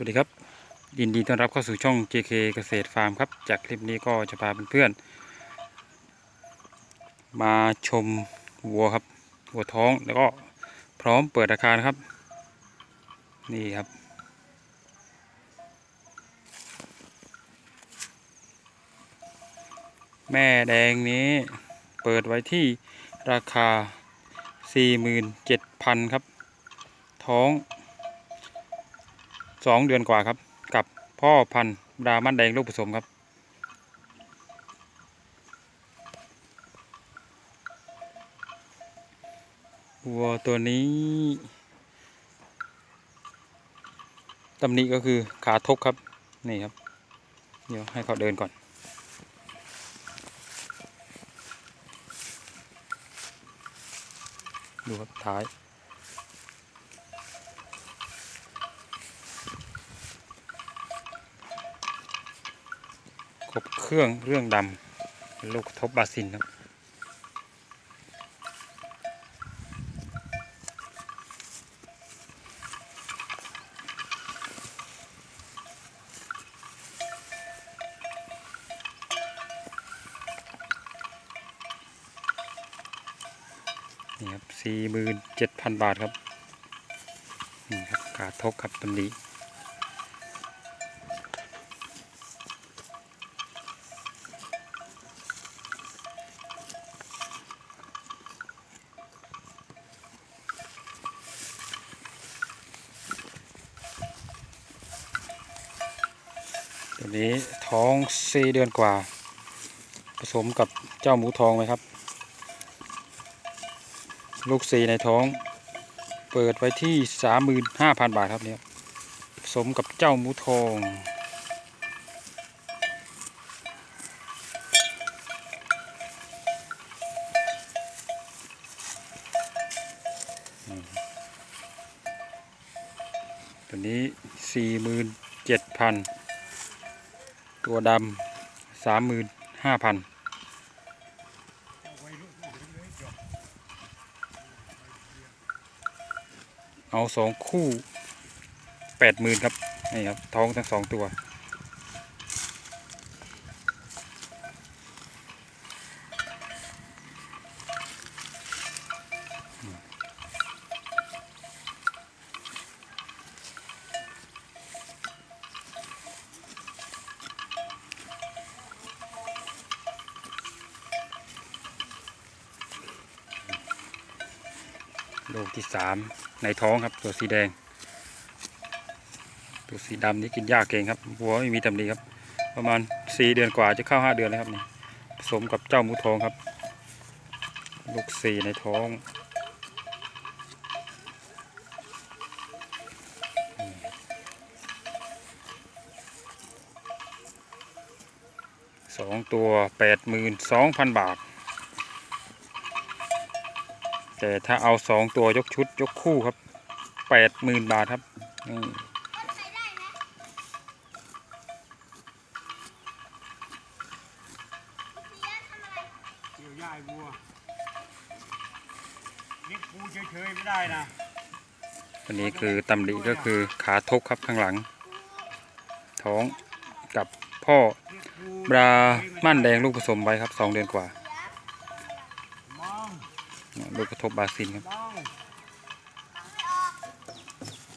วัสดีครับยินดีต้อนรับเข้าสู่ช่อง JK เกษตรฟาร์มครับจากคลิปนี้ก็จะพาเพื่อนๆมาชมวัวครับวัวท้องแล้วก็พร้อมเปิดราคานะครับ นี่ครับ แม่แดงนี้เปิดไว้ที่ราคา 47,000 ครับ ท้อง สองเดือนกว่าครับ กับพ่อพันธุ์รามันแดงลูกผสมครับ วัวตัวนี้ตำหนิก็คือขาทกครับ นี่ครับ เดี๋ยวให้เขาเดินก่อนดูครับท้าย บเครื่องเรื่องดำลูกทบบาซินครับนี่ครับสี่หมื่นเจ็ดพันบาทครับ นี่ครับกาทกครับตำหนิ ตัวนี้ท้องสี่เดือนกว่า ผสมกับเจ้าหมูทองไหมครับ ลูกสี่ในท้อง เปิดไว้ที่สามหมื่นห้าพันบาทครับเนี่ยผสมกับเจ้าหมูทองตัวนี้สี่หมื่นเจ็ดพัน ตัวดำสามหมื่นห้าพันเอาสองคู่แปดหมื่นครับ นี่ครับ ท้องทั้งสองตัว ลูกที่สามในท้องครับ ตัวสีแดง ตัวสีดำนี่กินยากเก่งครับวัวไม่มีตำหนิครับ ประมาณสี่เดือนกว่าจะเข้าห้าเดือนแล้วครับนี่ผสมกับเจ้ามูทองครับ ลูกสี่ในท้องสองตัวแปดหมื่นสองพันบาท แต่ถ้าเอาสองตัวยกชุดยกคู่ครับแปดหมื่นบาทครับนี่เกี่ยวหญ้าไอ้วัวเลี้ยงปูเฉยๆไม่ได้นะอันนี้คือตำหนิก็คือขาทกครับข้างหลัง ท้องกับพ่อเลี้ยงปูบรามั่นแดงลูกผสมไว้ครับสองเดือนกว่ามอง ลูกกระทบบาซินครับมอง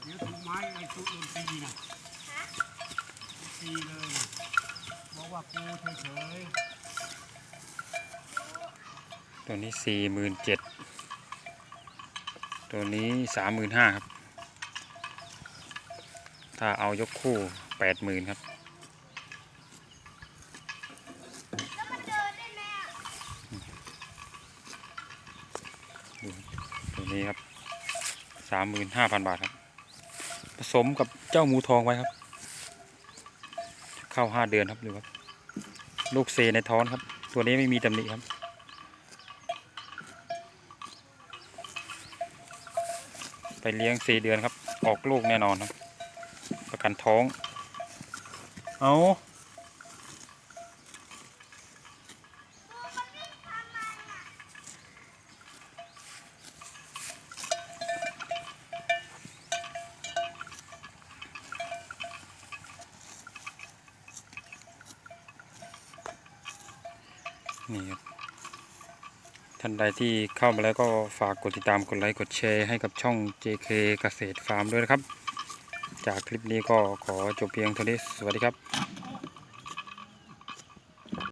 เดี๋ยวถูกไม้ไอ้ตุ๊ดโดนตีนะตีเลยนะบอกว่าปูเฉยตัวนี้สี่หมื่นเจ็ดตัวนี้สามหมื่นห้าครับ ถ้าเอายกคู่แปดหมื่นครับ นี้ครับสามหมื่นห้าพันบาทครับ ผสมกับเจ้าหมูทองไว้ครับ เข้าห้าเดือนครับดูครับ ลูกเซในท้องครับ ตัวนี้ไม่มีตำหนิครับ ไปเลี้ยงสี่เดือนครับ ออกลูกแน่นอนครับ ประกันท้อง เอา นี่ครับท่านใดที่เข้ามาแล้วก็ฝากกดติดตามกดไลค์กดแชร์ให้กับช่อง JK เกษตรฟาร์มด้วยนะครับ จากคลิปนี้ก็ขอจบเพียงเท่านี้สวัสดีครับ